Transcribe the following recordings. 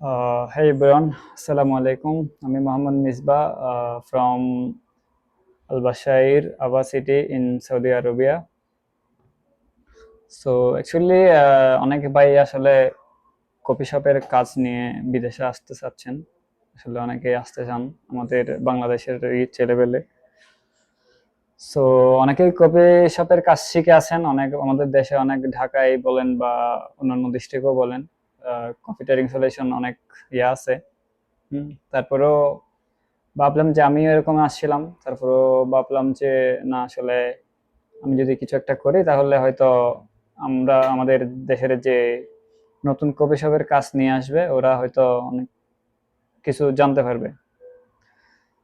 Uh, hey আসসালামু আলাইকুম আমি Mohammad Misba from Al Bashair Abha city in Saudi Arabia so actually অনেক ভাই আসলে কফি শপের কাজ নিয়ে বিদেশে আসতে চাচ্ছেন। আসলে অনেকেই আসতে চান আমাদের বাংলাদেশের এই ছেলেবেলে। সো অনেকেই কফি শপের কাজ শিখে আছেন অনেক আমাদের দেশে অনেক ঢাকায় বলেন বা অন্যান্য ডিস্ট্রিক্টও বলেন। কম্পিউটার ইনস্টলেশন অনেক ইয়ে আছে। হুম, তারপরেও ভাবলাম যে আমিও এরকম আসছিলাম। তারপরেও ভাবলাম যে না আসলে আমি যদি কিছু একটা করি তাহলে হয়তো আমরা আমাদের দেশের যে নতুন শপের কাজ নিয়ে আসবে ওরা হয়তো অনেক কিছু জানতে পারবে।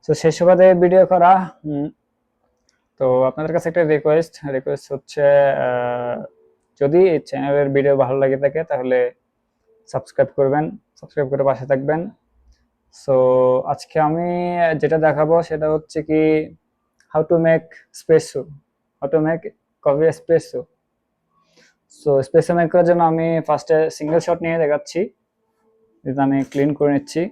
তো সেই সুবাদে ভিডিও করা। হুম, তো আপনাদের কাছে একটা রিকোয়েস্ট রিকোয়েস্ট হচ্ছে যদি চ্যানেলের ভিডিও ভালো লাগে থাকে তাহলে সাবস্ক্রাইব করবেন, সাবস্ক্রাইব করে পাশে থাকবেন। সো আজকে আমি যেটা দেখাবো সেটা হচ্ছে কি how to make space espresso how to make coffee espresso so espresso make করার জন্য আমি ফার্স্টে সিঙ্গেল শট নিয়ে দেখাচ্ছি। যেটা আমি ক্লিন করে নিচ্ছি।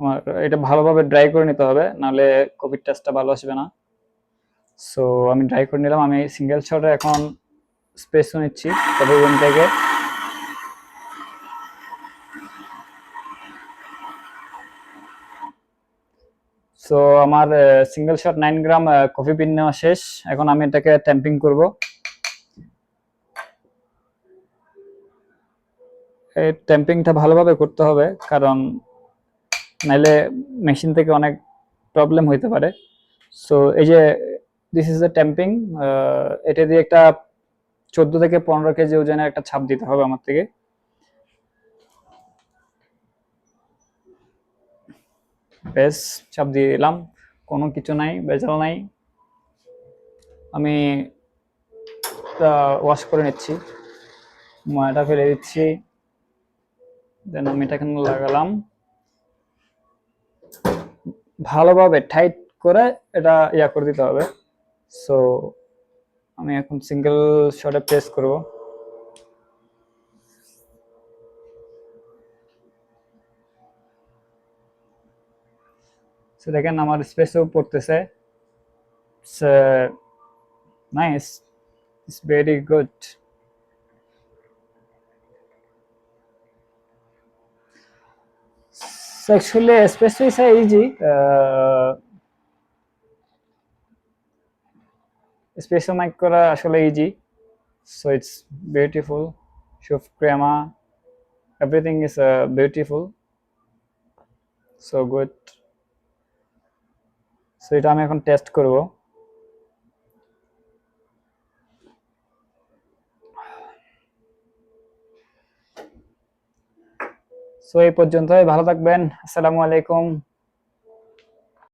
আমার এটা ভালোভাবে ড্রাই করে নিতে হবে, নাহলে কপির টেস্টটা ভালো আসবে না। সো আমি ড্রাই করে নিলাম, আমি সিঙ্গেল শটে এখন স্পেসও নিচ্ছি কফি রুম থেকে। সো আমার single shot nine gram coffee bean নেওয়া শেষ। এখন আমি এটাকে ট্যাম্পিং করব। এই ট্যাম্পিংটা ভালোভাবে করতে হবে, কারণ নাইলে মেশিন থেকে অনেক প্রবলেম হইতে পারে। সো এই যে দিস ইজ দ্য ট্যাম্পিং এটা দিয়ে একটা চোদ্দ থেকে পনেরো কেজি ওজনের একটা ছাপ দিতে হবে আমার থেকে। বেশ ছাপ দিয়ে দিলাম। কোনো কিছু নাই, ভেজাল নাই। আমি ওয়াশ করে নিচ্ছি। ময়টা ফেলে দিচ্ছি। দেন আমি এটা এখানে লাগালাম। ভালোভাবে টাইট করে এটা ইয়া করে দিতে হবে। সো আমি এখন সিঙ্গেল শটে প্রেস করব। দেখেন আমার স্পেসও পড়তেছে। Nice it's very good actually, espresso is easy. Uh, special make করা আসলে easy so it's beautiful soft crema everything is beautiful so good so এটা আমি এখন টেস্ট করব। সো এই পর্যন্তই। ভালো থাকবেন। আসসালামু আলাইকুম।